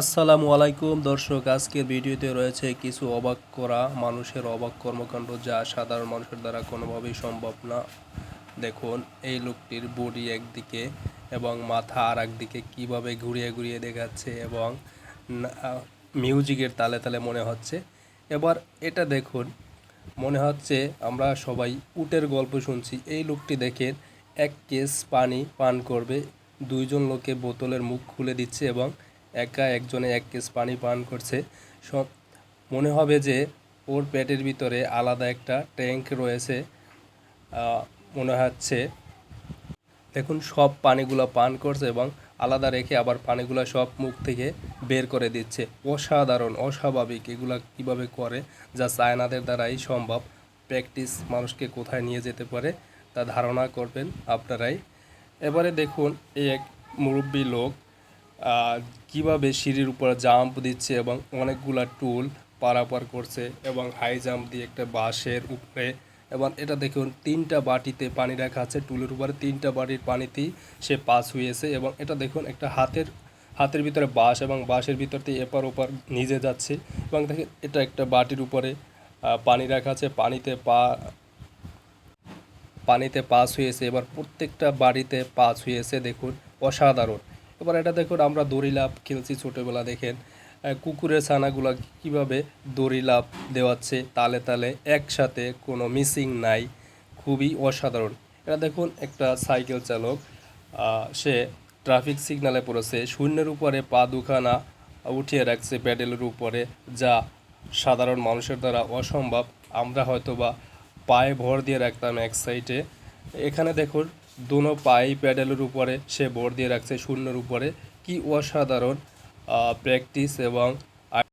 আসসালামু আলাইকুম। দর্শক, আজকের ভিডিওতে রয়েছে কিছু অবাক করা মানুষের অবাক কর্মকাণ্ড যা সাধারণ মানুষের দ্বারা কোনোভাবেই সম্ভব না। দেখুন, এই লোকটির বডি একদিকে এবং মাথা আর একদিকে কীভাবে ঘুরিয়ে ঘুরিয়ে দেখাচ্ছে এবং মিউজিকের তালে তালে মনে হচ্ছে। এবার এটা দেখুন, মনে হচ্ছে আমরা সবাই উটের গল্প শুনছি। এই লোকটি দেখেন, এক কেস পানি পান করবে, দুইজন লোকে বোতলের মুখ খুলে দিচ্ছে এবং একা একজনে এক কেস পানি পান করছে। মনে হবে যে ওর পেটের ভিতরে আলাদা একটা ট্যাঙ্ক রয়েছে। মনে হচ্ছে। দেখুন, সব পানিগুলো পান করছে এবং আলাদা রেখে আবার পানিগুলো সব মুখ থেকে বের করে দিচ্ছে। অসাধারণ, অস্বাভাবিক। এগুলা কীভাবে করে? যা চায়নাদের দ্বারাই সম্ভব। প্র্যাকটিস মানুষকে কোথায় নিয়ে যেতে পারে তা ধারণা করবেন আপনারাই। এবারে দেখুন, এই এক মুরব্বী লোক কীভাবে সিঁড়ির উপর জাম্প দিচ্ছে এবং অনেকগুলা টুল পারাপার করছে এবং হাই জাম্প দিয়ে একটা বাঁশের উপরে এবং এটা দেখুন, তিনটা বাটিতে পানি রাখা আছে টুলের উপরে তিনটা বাটির পানিতেই সে পাস হয়েছে এবং এটা দেখুন, একটা হাতের হাতের ভিতরে বাঁশ এবং বাঁশের ভিতর দিয়ে এপার ওপার নিজে যাচ্ছে এবং দেখেন, এটা একটা বাটির উপরে পানি রাখা আছে, পানিতে পা, পানিতে পাস হয়েছে এবার প্রত্যেকটা বাড়িতে পাস হয়েছে দেখুন, অসাধারণ। এবার এটা দেখুন, আমরা দড়ি লাভ খেলছি ছোটোবেলা দেখেন। কুকুরের ছানাগুলো কীভাবে দড়ি লাভ দেওয়াচ্ছে তালে তালে, একসাথে কোনো মিসিং নাই, খুবই অসাধারণ। এটা দেখুন, একটা সাইকেল চালক সে ট্রাফিক সিগনালে পড়েছে, শূন্যের উপরে পা দুখানা উঠিয়ে রাখছে প্যাডেলের উপরে, যা সাধারণ মানুষের দ্বারা অসম্ভব। আমরা হয়তো বা পায়ে ভর দিয়ে রাখতাম এক সাইডে এখানে দেখুন দুনো পায়ে প্যাডেলের উপরে সে ভর দিয়ে রাখছে শূন্যর উপরে। কি অসাধারণ প্র্যাকটিস এবং